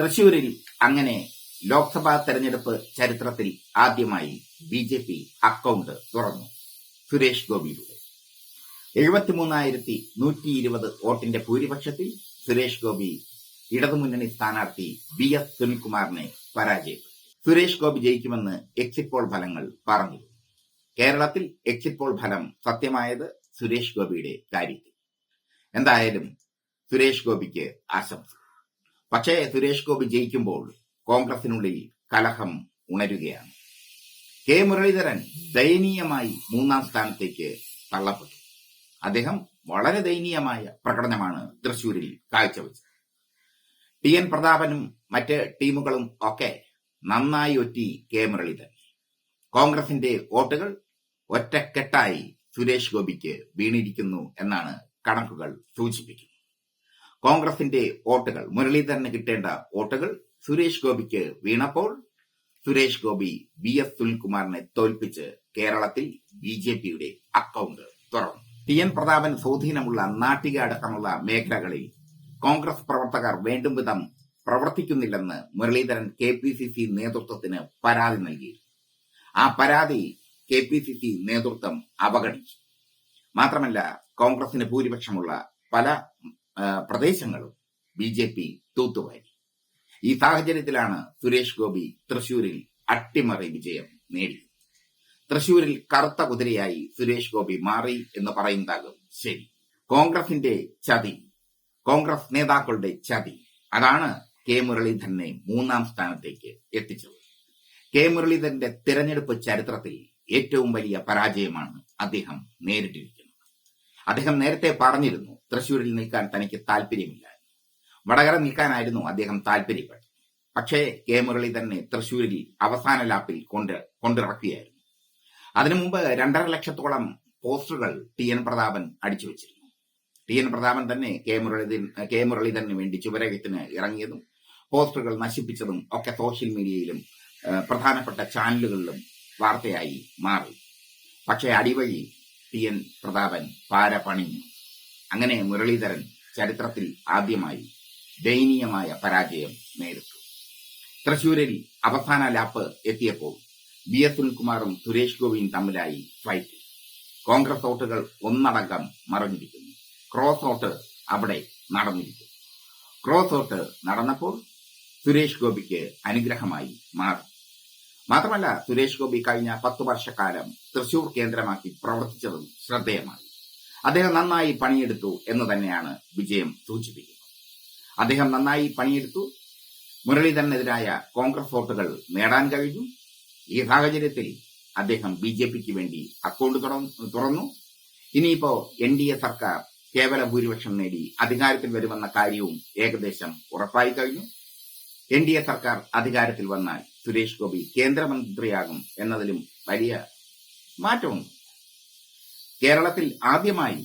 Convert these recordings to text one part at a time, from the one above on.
തൃശൂരിൽ അങ്ങനെ ലോക്സഭാ തെരഞ്ഞെടുപ്പ് ചരിത്രത്തിൽ ആദ്യമായി ബി ജെ പി അക്കൗണ്ട് തുറന്നു. സുരേഷ് ഗോപിയിലൂടെ എഴുപത്തിമൂന്നായിരത്തി നൂറ്റി ഇരുപത് വോട്ടിന്റെ ഭൂരിപക്ഷത്തിൽ സുരേഷ് ഗോപി ഇടതുമുന്നണി സ്ഥാനാർത്ഥി ബി എസ് സുനിൽകുമാറിനെ പരാജയപ്പെട്ടു. സുരേഷ് ഗോപി ജയിക്കുമെന്ന് എക്സിറ്റ് പോൾ ഫലങ്ങൾ പറഞ്ഞു കേരളത്തിൽ എക്സിറ്റ് പോൾ ഫലം സത്യമായത് സുരേഷ് ഗോപിയുടെ കാര്യത്തിൽ. എന്തായാലും സുരേഷ് ഗോപിക്ക് ആശംസ. പക്ഷേ സുരേഷ് ഗോപി ജയിക്കുമ്പോൾ കോൺഗ്രസിനുള്ളിൽ കലഹം ഉണരുകയാണ്. കെ മുരളീധരൻ ദയനീയമായി മൂന്നാം സ്ഥാനത്തേക്ക് തള്ളപ്പെട്ടു. അദ്ദേഹം വളരെ ദയനീയമായ പ്രകടനമാണ് തൃശൂരിൽ കാഴ്ചവെച്ചത്. ടി എൻ പ്രതാപനും മറ്റ് ടീമുകളും ഒക്കെ നന്നായി ഒറ്റി കെ മുരളീധരൻ. കോൺഗ്രസിന്റെ വോട്ടുകൾ ഒറ്റക്കെട്ടായി സുരേഷ് ഗോപിക്ക് വീണിരിക്കുന്നു എന്നാണ് കണക്കുകൾ സൂചിപ്പിക്കുന്നത്. കോൺഗ്രസിന്റെ വോട്ടുകൾ. മുരളീധരന് കിട്ടേണ്ട വോട്ടുകൾ സുരേഷ് ഗോപിക്ക് വീണപ്പോൾ സുരേഷ് ഗോപി വി എസ് സുനിൽകുമാറിനെ തോൽപ്പിച്ച് കേരളത്തിൽ ബി ജെ പിയുടെ അക്കൗണ്ട് തുറന്നു. ടി എൻ പ്രതാപൻ സ്വാധീനമുള്ള നാട്ടിക അടക്കമുള്ള മേഖലകളിൽ കോൺഗ്രസ് പ്രവർത്തകർ വേണ്ടും വിധം പ്രവർത്തിക്കുന്നില്ലെന്ന് Muraleedharan K P C C നേതൃത്വത്തിന് പരാതി നൽകി ആ പരാതി കെ പി സി സി നേതൃത്വം അവഗണിച്ചു. മാത്രമല്ല കോൺഗ്രസിന് ഭൂരിപക്ഷമുള്ള പല പ്രദേശങ്ങളും ബി ജെ പി തൂത്തുവാരി. ഈ സാഹചര്യത്തിലാണ് സുരേഷ് ഗോപി തൃശൂരിൽ അട്ടിമറി വിജയം നേടി തൃശൂരിൽ കറുത്ത കുതിരയായി സുരേഷ് ഗോപി മാറി എന്ന് പറയുന്നതാകും ശരി. കോൺഗ്രസിന്റെ ചതി കോൺഗ്രസ് നേതാക്കളുടെ ചതി അതാണ് കെ മുരളീധരനെ മൂന്നാം സ്ഥാനത്തേക്ക് എത്തിച്ചത്. കെ മുരളീധരന്റെ തിരഞ്ഞെടുപ്പ് ചരിത്രത്തിൽ ഏറ്റവും വലിയ പരാജയമാണ് അദ്ദേഹം നേരിട്ടിരിക്കുന്നത്. അദ്ദേഹം നേരത്തെ പറഞ്ഞിരുന്നു തൃശൂരിൽ നിൽക്കാൻ തനിക്ക് താല്പര്യമില്ല. വടകര നിൽക്കാനായിരുന്നു അദ്ദേഹം താല്പര്യപ്പെട്ടത് പക്ഷേ കെ മുരളി തന്നെ തൃശൂരിൽ അവസാന ലാപ്പിൽ കൊണ്ട് കൊണ്ടിറക്കുകയായിരുന്നു. അതിനു മുമ്പ് രണ്ടര ലക്ഷത്തോളം പോസ്റ്ററുകൾ ടി എൻ പ്രതാപൻ അടിച്ചു വെച്ചിരുന്നു. ടി എൻ പ്രതാപൻ തന്നെ കെ മുരളീധരൻ കെ മുരളീധരന് വേണ്ടി ചുവരകത്തിന് ഇറങ്ങിയതും പോസ്റ്ററുകൾ നശിപ്പിച്ചതും ഒക്കെ സോഷ്യൽ മീഡിയയിലും പ്രധാനപ്പെട്ട ചാനലുകളിലും വാർത്തയായി മാറി. പക്ഷേ അടിവഴി ടി എൻ പ്രതാപൻ പാര പണിഞ്ഞു അങ്ങനെ മുരളീധരൻ ചരിത്രത്തിൽ ആദ്യമായി ദയനീയമായ പരാജയം നേരിട്ടു. തൃശൂരിൽ അവസാന ലാപ്പ് എത്തിയപ്പോൾ ബി എസ് സുനിൽകുമാറും സുരേഷ് ഗോപിയും തമ്മിലായി ഫൈറ്റ് കോൺഗ്രസ് വോട്ടുകൾ ഒന്നടങ്കം മറിഞ്ഞിരിക്കുന്നു. ക്രോസ് വോട്ട് അവിടെ നടന്നിരിക്കുന്നു. ക്രോസ് വോട്ട് നടന്നപ്പോൾ സുരേഷ് ഗോപിക്ക് അനുഗ്രഹമായി മാറി. മാത്രമല്ല സുരേഷ് ഗോപി കഴിഞ്ഞ പത്തു വർഷക്കാലം തൃശൂർ കേന്ദ്രമാക്കി പ്രവർത്തിച്ചതും ശ്രദ്ധേയമായി. അദ്ദേഹം നന്നായി പണിയെടുത്തു എന്ന് തന്നെയാണ് വിജയം സൂചിപ്പിക്കുന്നത്. അദ്ദേഹം നന്നായി പണിയെടുത്തു. മുരളീധരനെതിരായ കോൺഗ്രസ് വോട്ടുകൾ നേടാൻ കഴിഞ്ഞു. ഈ സാഹചര്യത്തിൽ അദ്ദേഹം ബി ജെ പിക്ക് വേണ്ടി അക്കൗണ്ട് തുറന്നു ഇനിയിപ്പോ എൻ ഡി എ സർക്കാർ കേവല ഭൂരിപക്ഷം നേടി അധികാരത്തിൽ വരുമെന്ന കാര്യവും ഏകദേശം ഉറപ്പായി കഴിഞ്ഞു. എൻ ഡി എ സർക്കാർ അധികാരത്തിൽ വന്നാൽ സുരേഷ് ഗോപി കേന്ദ്രമന്ത്രിയാകും എന്നതിലും വലിയ മാറ്റമുണ്ട് കേരളത്തിൽ ആദ്യമായി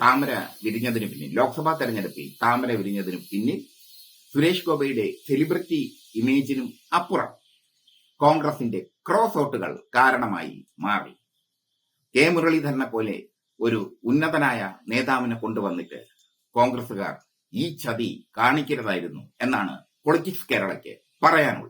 താമര വിരിഞ്ഞതിനു പിന്നിൽ ലോക്സഭാ തെരഞ്ഞെടുപ്പിൽ താമര വിരിഞ്ഞതിനു പിന്നിൽ സുരേഷ് ഗോപയുടെ സെലിബ്രിറ്റി ഇമേജിനും അപ്പുറം കോൺഗ്രസിന്റെ ക്രോസ് ഔട്ടുകൾ കാരണമായി മാറി. കെ. മുരളീധരനെ പോലെ ഒരു ഉന്നതനായ നേതാവിനെ കൊണ്ടുവന്നിട്ട് കോൺഗ്രസുകാർ ഈ ചതി കാണിക്കരുതായിരുന്നു എന്നാണ് പൊളിറ്റിക്സ് കേരളയ്ക്ക് പറയാനുള്ളത്.